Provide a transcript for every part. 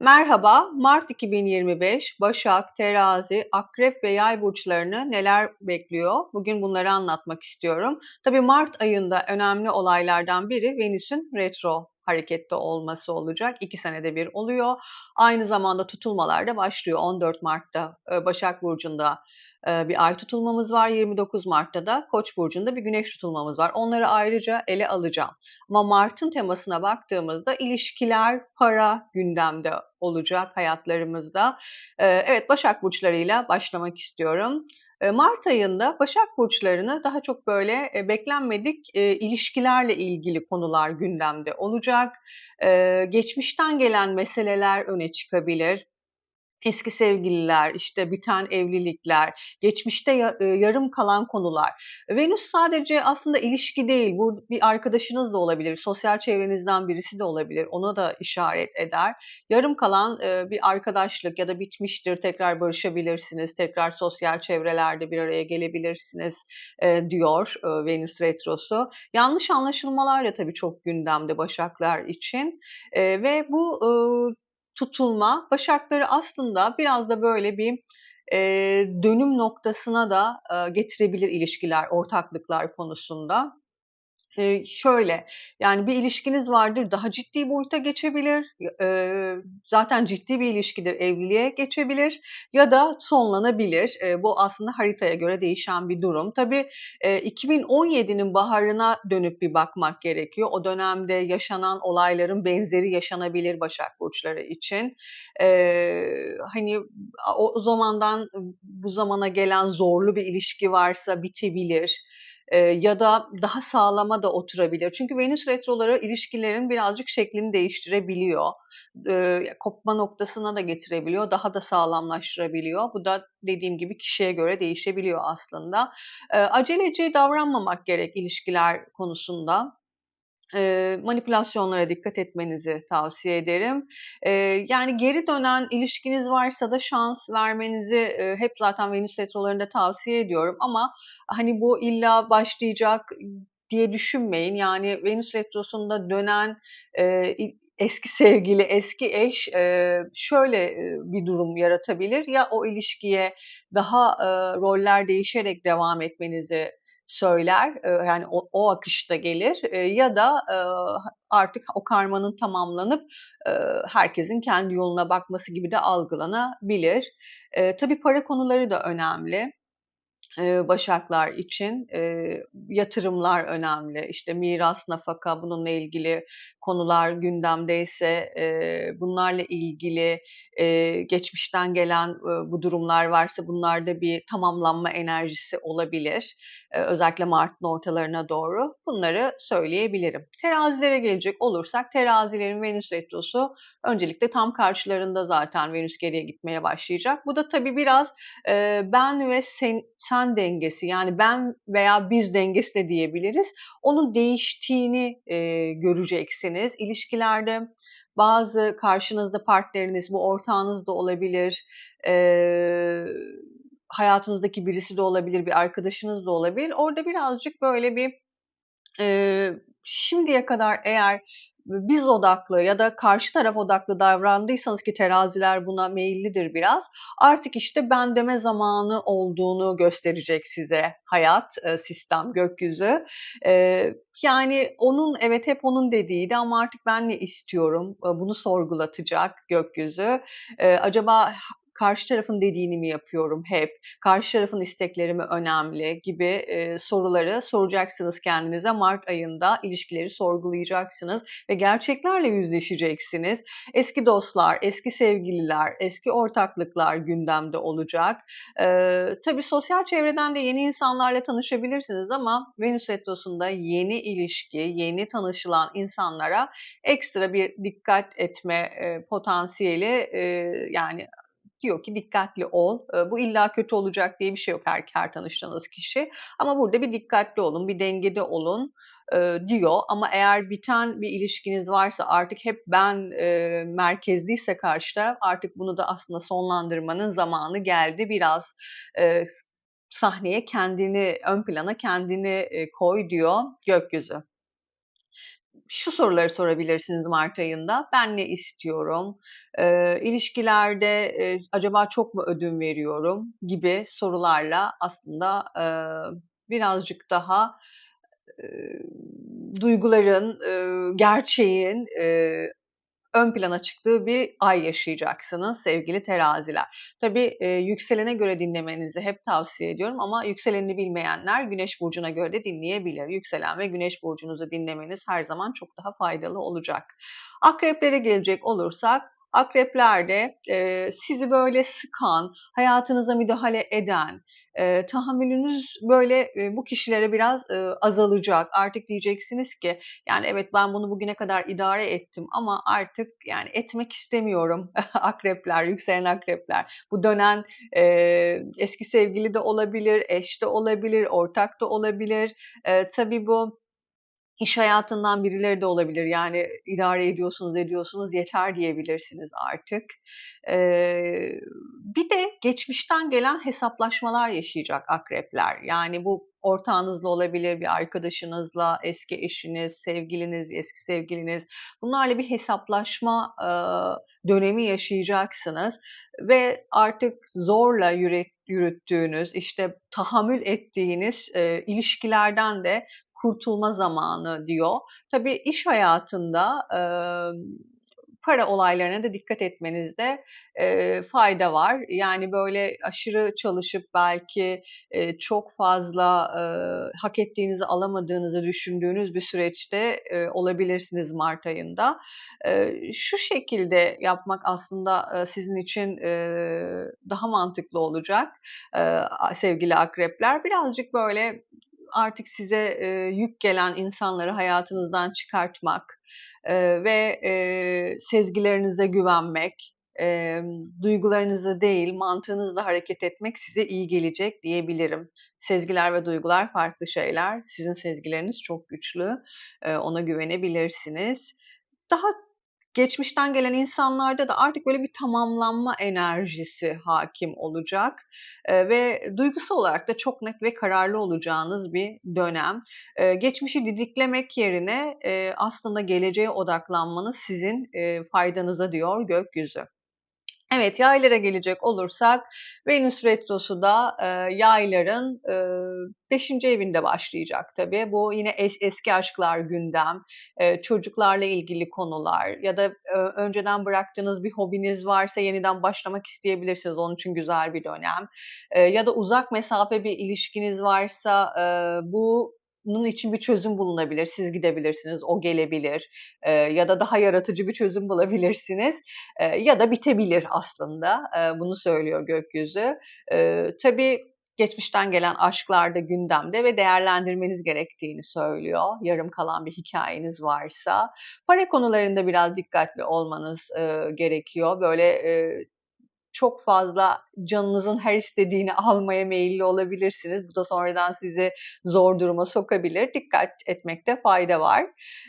Merhaba, Mart 2025, Başak, Terazi, Akrep ve Yay burçlarını neler bekliyor? Bugün bunları anlatmak istiyorum. Tabii Mart ayında önemli olaylardan biri Venüs'ün retro harekette olması olacak. İki senede bir oluyor. Aynı zamanda tutulmalar da başlıyor. 14 Mart'ta e, Başak Burcu'nda bir ay tutulmamız var. 29 Mart'ta da Koç burcunda bir güneş tutulmamız var. Onları ayrıca ele alacağım. Ama Mart'ın temasına baktığımızda ilişkiler, para gündemde olacak hayatlarımızda. E, evet Başak burçlarıyla başlamak istiyorum. E, Mart ayında Başak burçlarını daha çok böyle beklenmedik ilişkilerle ilgili konular gündemde olacak. Geçmişten gelen meseleler öne çıkabilir eski sevgililer, işte biten evlilikler, geçmişte yarım kalan konular. Venüs sadece aslında ilişki değil, bu bir arkadaşınız da olabilir, sosyal çevrenizden birisi de olabilir, ona da işaret eder. Yarım kalan bir arkadaşlık ya da bitmiştir, tekrar barışabilirsiniz, tekrar sosyal çevrelerde bir araya gelebilirsiniz diyor Venüs Retrosu. Yanlış anlaşılmalar da tabii çok gündemde Başaklar için ve bu tutulma Başakları aslında biraz da böyle bir e, dönüm noktasına da e, getirebilir ilişkiler, ortaklıklar konusunda. Eee, şöyle, yani bir ilişkiniz vardır, daha ciddi boyuta geçebilir, eee, zaten ciddi bir ilişkidir, evliliğe geçebilir ya da sonlanabilir. Eee, bu aslında haritaya göre değişen bir durum. Tabii, eee, 2017'nin baharına dönüp bir bakmak gerekiyor. O dönemde yaşanan olayların benzeri yaşanabilir Başak Burçları için. Eee, hani, o zamandan bu zamana gelen zorlu bir ilişki varsa bitebilir ya da daha sağlama da oturabilir. Çünkü Venüs retroları ilişkilerin birazcık şeklini değiştirebiliyor. Kopma noktasına da getirebiliyor, daha da sağlamlaştırabiliyor. Bu da dediğim gibi kişiye göre değişebiliyor aslında. Aceleci davranmamak gerek ilişkiler konusunda manipülasyonlara dikkat etmenizi tavsiye ederim. yani geri dönen ilişkiniz varsa da şans vermenizi hep zaten Venüs retrolarında tavsiye ediyorum ama hani bu illa başlayacak diye düşünmeyin. Yani Venüs retrosunda dönen eski sevgili, eski eş şöyle bir durum yaratabilir. Ya o ilişkiye daha roller değişerek devam etmenizi söyler, yani o, o akışta gelir ya da artık o karmanın tamamlanıp herkesin kendi yoluna bakması gibi de algılanabilir. Tabii para konuları da önemli başaklar için yatırımlar önemli. İşte miras, nafaka bununla ilgili konular gündemdeyse bunlarla ilgili geçmişten gelen bu durumlar varsa bunlarda bir tamamlanma enerjisi olabilir. Özellikle Mart'ın ortalarına doğru bunları söyleyebilirim. Terazilere gelecek olursak terazilerin Venüs retrosu öncelikle tam karşılarında zaten Venüs geriye gitmeye başlayacak. Bu da tabii biraz ben ve sen, sen ben dengesi yani ben veya biz dengesi de diyebiliriz. Onun değiştiğini e, göreceksiniz. İlişkilerde bazı karşınızda partneriniz, bu ortağınız da olabilir, e, hayatınızdaki birisi de olabilir, bir arkadaşınız da olabilir. Orada birazcık böyle bir e, şimdiye kadar eğer biz odaklı ya da karşı taraf odaklı davrandıysanız ki teraziler buna meyillidir biraz. Artık işte ben deme zamanı olduğunu gösterecek size hayat, e, sistem, gökyüzü. E, yani onun evet hep onun dediğiydi ama artık ben ne istiyorum? E, bunu sorgulatacak gökyüzü. Acaba karşı tarafın dediğini mi yapıyorum hep, karşı tarafın istekleri mi önemli gibi e, soruları soracaksınız kendinize. Mart ayında ilişkileri sorgulayacaksınız ve gerçeklerle yüzleşeceksiniz. Eski dostlar, eski sevgililer, eski ortaklıklar gündemde olacak. E, tabii sosyal çevreden de yeni insanlarla tanışabilirsiniz ama Venüs Retrosu'nda yeni ilişki, yeni tanışılan insanlara ekstra bir dikkat etme e, potansiyeli e, yani diyor ki dikkatli ol. Bu illa kötü olacak diye bir şey yok her, her tanıştığınız kişi. Ama burada bir dikkatli olun, bir dengede olun diyor. Ama eğer biten bir ilişkiniz varsa artık hep ben e, merkezliyse karşı taraf artık bunu da aslında sonlandırmanın zamanı geldi. Biraz e, sahneye kendini, ön plana kendini e, koy diyor gökyüzü. Şu soruları sorabilirsiniz mart ayında. Ben ne istiyorum? Eee, ilişkilerde, eee, acaba çok mu ödün veriyorum? Gibi sorularla aslında, eee, birazcık daha, eee, duyguların, eee, gerçeğin, eee, ön plana çıktığı bir ay yaşayacaksınız sevgili teraziler. Tabii, eee, yükselene göre dinlemenizi hep tavsiye ediyorum ama yükselenini bilmeyenler güneş burcuna göre de dinleyebilir. Yükselen ve güneş burcunuzu dinlemeniz her zaman çok daha faydalı olacak. Akreplere gelecek olursak, akreplerde eee, sizi böyle sıkan, hayatınıza müdahale eden, eee, tahammülünüz böyle eee, bu kişilere biraz eee, azalacak. Artık diyeceksiniz ki yani evet ben bunu bugüne kadar idare ettim ama artık yani etmek istemiyorum akrepler, yükselen akrepler. Bu dönen eee, eski sevgili de olabilir, eş de olabilir, ortak da olabilir. Eee, tabii bu İş hayatından birileri de olabilir. Yani idare ediyorsunuz, ediyorsunuz, yeter diyebilirsiniz artık. Eee, bir de geçmişten gelen hesaplaşmalar yaşayacak akrepler. Yani bu ortağınızla olabilir, bir arkadaşınızla, eski eşiniz, sevgiliniz, eski sevgiliniz. Bunlarla bir hesaplaşma eee, dönemi yaşayacaksınız ve artık zorla yürüt, yürüttüğünüz, işte tahammül ettiğiniz eee, ilişkilerden de kurtulma zamanı diyor. Tabii iş hayatında eee, para olaylarına da dikkat etmenizde eee, fayda var. Yani böyle aşırı çalışıp belki eee, çok fazla eee, hak ettiğinizi alamadığınızı düşündüğünüz bir süreçte eee, olabilirsiniz Mart ayında. Eee, şu şekilde yapmak aslında eee, sizin için eee, daha mantıklı olacak eee, sevgili akrepler. Birazcık böyle artık size eee, yük gelen insanları hayatınızdan çıkartmak eee, ve eee, sezgilerinize güvenmek, emm, duygularınızı değil mantığınızla hareket etmek size iyi gelecek diyebilirim. Sezgiler ve duygular farklı şeyler. Sizin sezgileriniz çok güçlü. Eee, ona güvenebilirsiniz. Daha Geçmişten gelen insanlarda da artık böyle bir tamamlanma enerjisi hakim olacak eee, ve duygusal olarak da çok net ve kararlı olacağınız bir dönem. Eee, geçmişi didiklemek yerine eee, aslında geleceğe odaklanmanız sizin eee, faydanıza diyor gökyüzü. Evet, yaylara gelecek olursak Venüs retrosu da eee, yayların eee 5. evinde başlayacak tabii. Bu yine es eski aşklar gündem, eee, çocuklarla ilgili konular ya da eee, önceden bıraktığınız bir hobiniz varsa yeniden başlamak isteyebilirsiniz. Onun için güzel bir dönem. Eee, ya da uzak mesafe bir ilişkiniz varsa eee, bu bunun için bir çözüm bulunabilir. Siz gidebilirsiniz, o gelebilir eee, ya da daha yaratıcı bir çözüm bulabilirsiniz eee, ya da bitebilir aslında. Eee, bunu söylüyor gökyüzü. Eee, tabii geçmişten gelen aşklar da gündemde ve değerlendirmeniz gerektiğini söylüyor. Yarım kalan bir hikayeniz varsa. Para konularında biraz dikkatli olmanız eee, gerekiyor. Böyle eee, çok fazla canınızın her istediğini almaya meyilli olabilirsiniz. Bu da sonradan sizi zor duruma sokabilir. Dikkat etmekte fayda var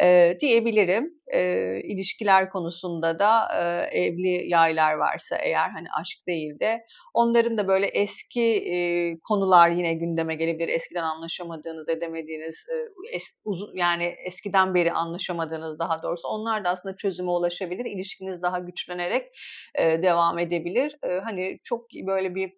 eee, diyebilirim. Eee, ilişkiler konusunda da eee, evli yaylar varsa eğer hani aşk değil de onların da böyle eski eee, konular yine gündeme gelebilir. Eskiden anlaşamadığınız, edemediğiniz, eee, es, uzun, yani eskiden beri anlaşamadığınız daha doğrusu onlar da aslında çözüme ulaşabilir. İlişkiniz daha güçlenerek eee, devam edebilir. Eee, hani çok böyle bir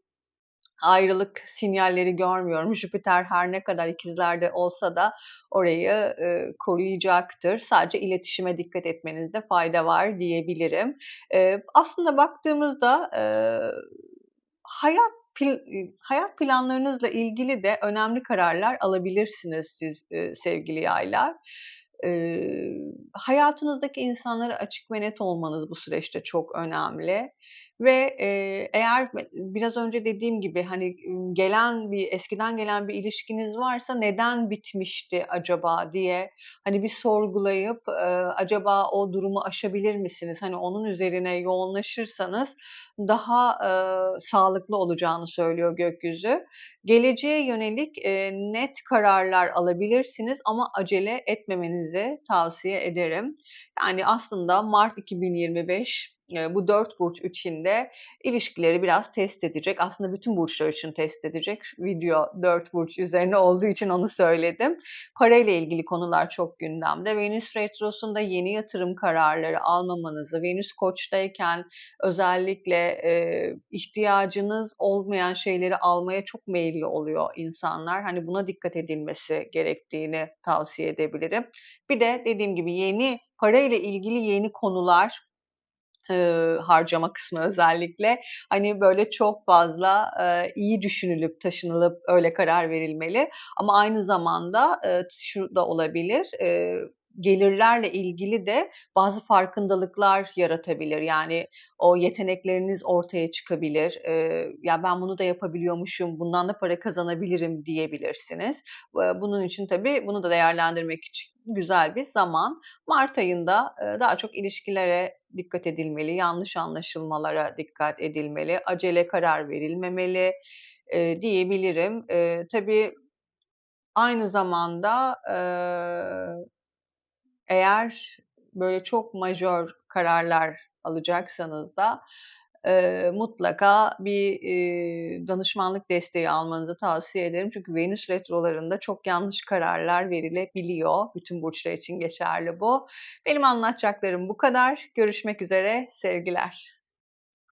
ayrılık sinyalleri görmüyorum. Jüpiter her ne kadar ikizlerde olsa da orayı eee, koruyacaktır. Sadece iletişime dikkat etmenizde fayda var diyebilirim. Eee, aslında baktığımızda eee, hayat hayat planlarınızla ilgili de önemli kararlar alabilirsiniz siz eee, sevgili yaylar. Eee, hayatınızdaki insanlara açık ve net olmanız bu süreçte çok önemli. Ve eğer biraz önce dediğim gibi hani gelen bir eskiden gelen bir ilişkiniz varsa neden bitmişti acaba diye hani bir sorgulayıp eee, acaba o durumu aşabilir misiniz? Hani onun üzerine yoğunlaşırsanız daha eee, sağlıklı olacağını söylüyor gökyüzü. Geleceğe yönelik eee, net kararlar alabilirsiniz ama acele etmemenizi tavsiye ederim. Yani aslında Mart 2025 eee, bu 4 burç için de ilişkileri biraz test edecek. Aslında bütün burçlar için test edecek. Video 4 burç üzerine olduğu için onu söyledim. Parayla ilgili konular çok gündemde. Venüs retrosunda yeni yatırım kararları almamanızı, Venüs Koç'tayken özellikle eee, ihtiyacınız olmayan şeyleri almaya çok meyilli oluyor insanlar. Hani buna dikkat edilmesi gerektiğini tavsiye edebilirim. Bir de dediğim gibi yeni parayla ilgili yeni konular eee, harcama kısmı özellikle hani böyle çok fazla eee, iyi düşünülüp taşınılıp öyle karar verilmeli. Ama aynı zamanda eee, şu da olabilir. eee, gelirlerle ilgili de bazı farkındalıklar yaratabilir. Yani o yetenekleriniz ortaya çıkabilir. Eee, ya ben bunu da yapabiliyormuşum, bundan da para kazanabilirim diyebilirsiniz. Eee, bunun için tabii bunu da değerlendirmek için güzel bir zaman. Mart ayında eee, daha çok ilişkilere dikkat edilmeli, yanlış anlaşılmalara dikkat edilmeli, acele karar verilmemeli eee, diyebilirim. Eee, tabii aynı zamanda eee, eğer böyle çok majör kararlar alacaksanız da eee, mutlaka bir eee, danışmanlık desteği almanızı tavsiye ederim. Çünkü Venüs retrolarında çok yanlış kararlar verilebiliyor. Bütün burçlar için geçerli bu. Benim anlatacaklarım bu kadar. Görüşmek üzere, sevgiler.